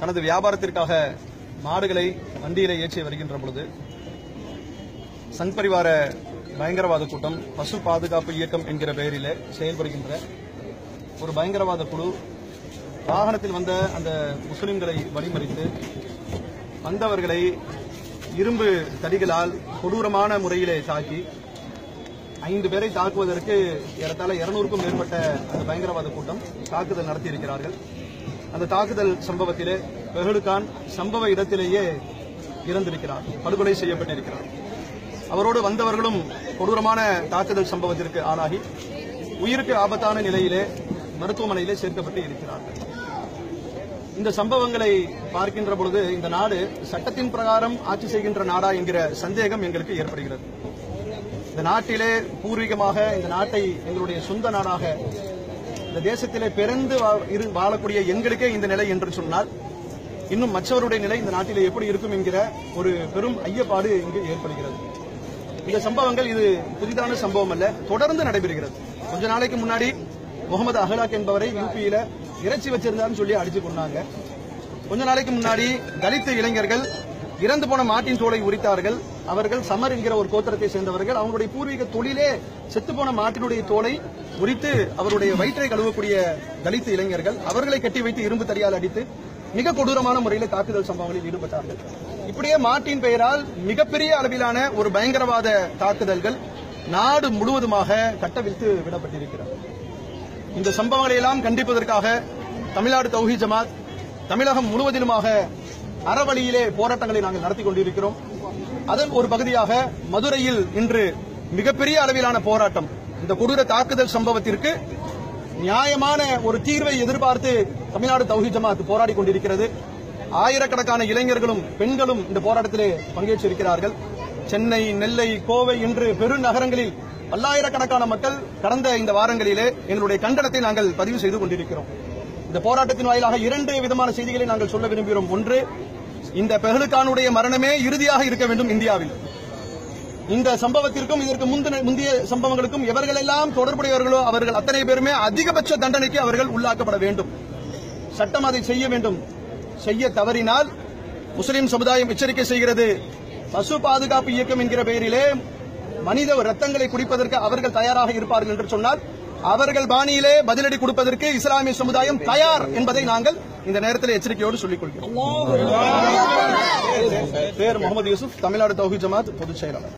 தனது வியாபாரத்திற்காக மாடுகளை வண்டியிலே ஏற்றி வருகின்ற பொழுது சங் பரிவார பயங்கரவாத கூட்டம் பசு பாதுகாப்பு இயக்கம் என்கிற பெயரில் செயல்படுகின்ற ஒரு பயங்கரவாத குழு வாகனத்தில் வந்த அந்த முஸ்லிம்களை வழிமறித்து வந்தவர்களை இரும்பு தடிகளால் கொடூரமான முறையிலே தாக்கி ஐந்து பேரை தாக்குவதற்கு ஏறத்தாழ இருநூறுக்கும் மேற்பட்ட அந்த பயங்கரவாத கூட்டம் தாக்குதல் நடத்தியிருக்கிறார்கள். அந்த தாக்குதல் சம்பவத்திலே பெஹலுகான் சம்பவ இடத்திலேயே இறந்திருக்கிறார் படுகொலை செய்யப்பட்டிருக்கிறார். அவரோடு வந்தவர்களும் கொடூரமான தாக்குதல் சம்பவத்திற்கு ஆளாகி உயிருக்கு ஆபத்தான நிலையிலே மருத்துவமனையிலே சேர்க்கப்பட்டு இருக்கிறார்கள். இந்த சம்பவங்களை பார்க்கின்ற பொழுது இந்த நாடு சட்டத்தின் பிரகாரம் ஆட்சி செய்கின்ற நாடா என்கிற சந்தேகம் எங்களுக்கு ஏற்படுகிறது. இந்த நாட்டிலே பூர்வீகமாக இந்த நாட்டை எங்களுடைய சொந்த நாடாக இந்த தேசத்திலே பிறந்து இரு- வாழக்கூடிய எங்களுக்கே இந்த நிலை என்று சொன்னால் இன்னும் மற்றவருடைய நிலை இந்த நாட்டிலே எப்படி இருக்கும் என்கிற ஒரு பெரும் ஐயப்பாடு இங்கு ஏற்படுகிறது. இந்த சம்பவங்கள் இது புதிதான சம்பவம் அல்ல தொடர்ந்து நடைபெறுகிறது. கொஞ்ச நாளைக்கு முன்னாடி முகமது அஹ்லாக் என்பவரை யூபியில இறைச்சி வச்சிருந்தாருன்னு சொல்லி அடிச்சு கொண்டாங்க. கொஞ்ச நாளைக்கு முன்னாடி தலித்த இளைஞர்கள் இறந்து போன மாட்டின் தோலை உரித்தார்கள். அவர்கள் சமர் என்கிற ஒரு கோத்திரத்தை சேர்ந்தவர்கள். அவங்களுடைய பூர்வீக தொழிலே செத்துப்போன மாட்டினுடைய தோலை உரித்து அவருடைய வயிற்றை கழுவக்கூடிய தலித் இளைஞர்கள் அவர்களை கட்டி வைத்து இரும்பு தடியால் அடித்து மிக கொடூரமான முறையில் தாக்குதல் சம்பவங்களில் ஈடுபட்டார்கள். இப்படியே மாட்டின் பெயரால் மிகப்பெரிய அளவிலான ஒரு பயங்கரவாத தாக்குதல்கள் நாடு முழுவதுமாக கட்டவிழ்த்து விடப்பட்டிருக்கிறது. இந்த சம்பவங்களை எல்லாம் கண்டிப்பதற்காக தமிழ்நாடு தௌஹி ஜமாத் தமிழகம் முழுவதிலுமாக அறவழியிலே போராட்டங்களை நாங்கள் நடத்தி கொண்டிருக்கிறோம். அதன் ஒரு பகுதியாக மதுரையில் இன்று மிகப்பெரிய அளவிலான போராட்டம். இந்த கொடூர தாக்குதல் சம்பவத்திற்கு நியாயமான ஒரு தீர்வை எதிர்பார்த்து தமிழ்நாடு தௌஹி ஜமாத் போராடி கொண்டிருக்கிறது. ஆயிரக்கணக்கான இளைஞர்களும் பெண்களும் இந்த போராட்டத்திலே பங்கேற்றிருக்கிறார்கள். சென்னை நெல்லை கோவை என்று பெருநகரங்களில் பல்லாயிரக்கணக்கான மக்கள் கடந்த இந்த வாரங்களிலே எங்களுடைய கண்டனத்தை நாங்கள் பதிவு செய்து கொண்டிருக்கிறோம். இந்த போராட்டத்தின் வாயிலாக இரண்டு விதமான செய்திகளை நாங்கள் சொல்ல விரும்புகிறோம். ஒன்று இந்த பெஹலுக்கானுடைய மரணமே இறுதியாக இருக்க வேண்டும் இந்தியாவில். இந்த சம்பவத்திற்கும் இதற்கு முந்தைய சம்பவங்களுக்கும் எவர்களெல்லாம் தொடர்புடையவர்களோ அவர்கள் அத்தனை பேருமே அதிகபட்ச தண்டனைக்கு அவர்கள் உள்ளாக்கப்பட வேண்டும். சட்டம் அதை செய்ய வேண்டும். செய்ய தவறினால் முஸ்லிம் சமுதாயம் எச்சரிக்கை செய்கிறது. பசு பாதுகாப்பு இயக்கம் என்கிற பெயரிலே மனித ரத்தங்களை குடிப்பதற்கு அவர்கள் தயாராக இருப்பார்கள் என்று சொன்னால் அவர்கள் பாணியிலே பதிலடி கொடுப்பதற்கு இஸ்லாமிய சமுதாயம் தயார் என்பதை நாங்கள் இந்த நேரத்தில் எச்சரிக்கையோடு சொல்லிக் கொள்கிறோம் பேர் முகமது யூசுப் தமிழ்நாடு தௌஹி ஜமாத் பொதுச் செயலாளர்.